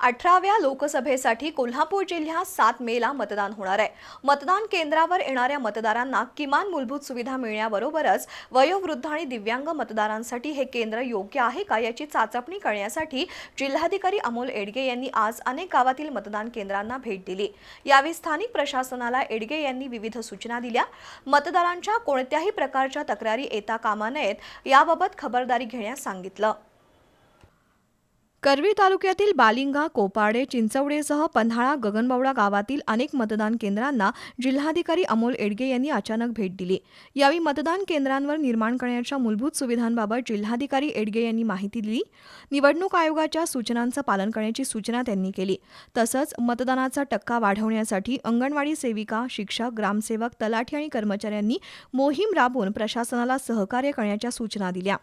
अठराव्या लोकसभेसाठी कोल्हापूर जिल्ह्यात सात मेला मतदान होणार आहे. मतदान केंद्रावर येणाऱ्या मतदारांना किमान मूलभूत सुविधा मिळण्याबरोबरच वयोवृद्ध आणि दिव्यांग मतदारांसाठी हे केंद्र योग्य आहे का याची चाचपणी करण्यासाठी जिल्हाधिकारी अमोल एडगे यांनी आज अनेक गावातील मतदान केंद्रांना भेट दिली. यावेळी स्थानिक प्रशासनाला एडगे यांनी विविध सूचना दिल्या. मतदारांच्या कोणत्याही प्रकारच्या तक्रारी येता कामा नयेत याबाबत खबरदारी घेण्यास सांगितलं. करवी तालुक्यातील बालिंगा कोपाडे चिंचवडेसह पन्हाळा गगनबावडा गावातील अनेक मतदान केंद्रांना जिल्हाधिकारी अमोल एडगे यांनी अचानक भेट दिली. यावेळी मतदान केंद्रांवर निर्माण करण्याच्या मूलभूत सुविधांबाबत जिल्हाधिकारी एडगे यांनी माहिती दिली. निवडणूक आयोगाच्या सूचनांचं पालन करण्याची सूचना त्यांनी केली. तसंच मतदानाचा टक्का वाढवण्यासाठी अंगणवाडी सेविका शिक्षक ग्रामसेवक तलाठी आणि कर्मचाऱ्यांनी मोहीम राबवून प्रशासनाला सहकार्य करण्याच्या सूचना दिल्या.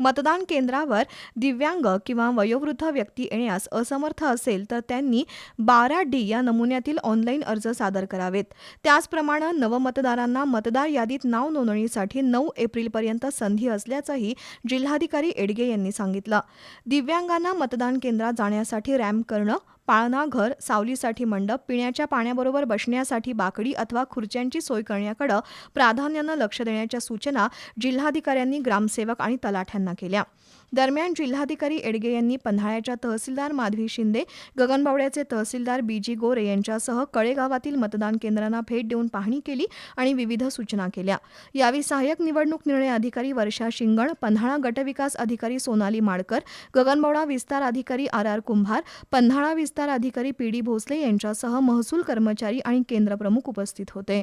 मतदान केंद्रावर दिव्यांग किंवा वयोवृद्ध व्यक्ती येण्यास असमर्थ असेल तर त्यांनी बारा डी या नमुन्यातील ऑनलाईन अर्ज सादर करावेत. त्याचप्रमाणे नवमतदारांना मतदार यादीत नाव नोंदणीसाठी नऊ एप्रिलपर्यंत संधी असल्याचंही जिल्हाधिकारी एडगे यांनी सांगितलं. दिव्यांगांना मतदान केंद्रात जाण्यासाठी रॅम्प करणं पाळणा घर सावलीसाठी मंडप पिण्याच्या पाण्याबरोबर बसण्यासाठी बाकडी अथवा खुर्च्यांची सोय करण्याकडे प्राधान्यानं लक्ष देण्याच्या सूचना जिल्हाधिकाऱ्यांनी ग्रामसेवक आणि तलाठ्यांना केल्या. दरम्यान जिल्हाधिकारी एडगे यांनी पन्हाळ्याच्या तहसीलदार माधवी शिंदे गगनबावड्याचे तहसीलदार बी जी गोरे यांच्यासह कळेगावातील मतदान केंद्रांना भेट देऊन पाहणी केली आणि विविध सूचना केल्या. यावेळी सहाय्यक निवडणूक निर्णय अधिकारी वर्षा शिंगण पन्हाळा गटविकास अधिकारी सोनाली माडकर गगनबावडा विस्तार अधिकारी आर आर कुंभार पन्हाळा विस्तार अधिकारी पी डी भोसले यांच्यासह महसूल कर्मचारी आणि केंद्रप्रमुख उपस्थित होते.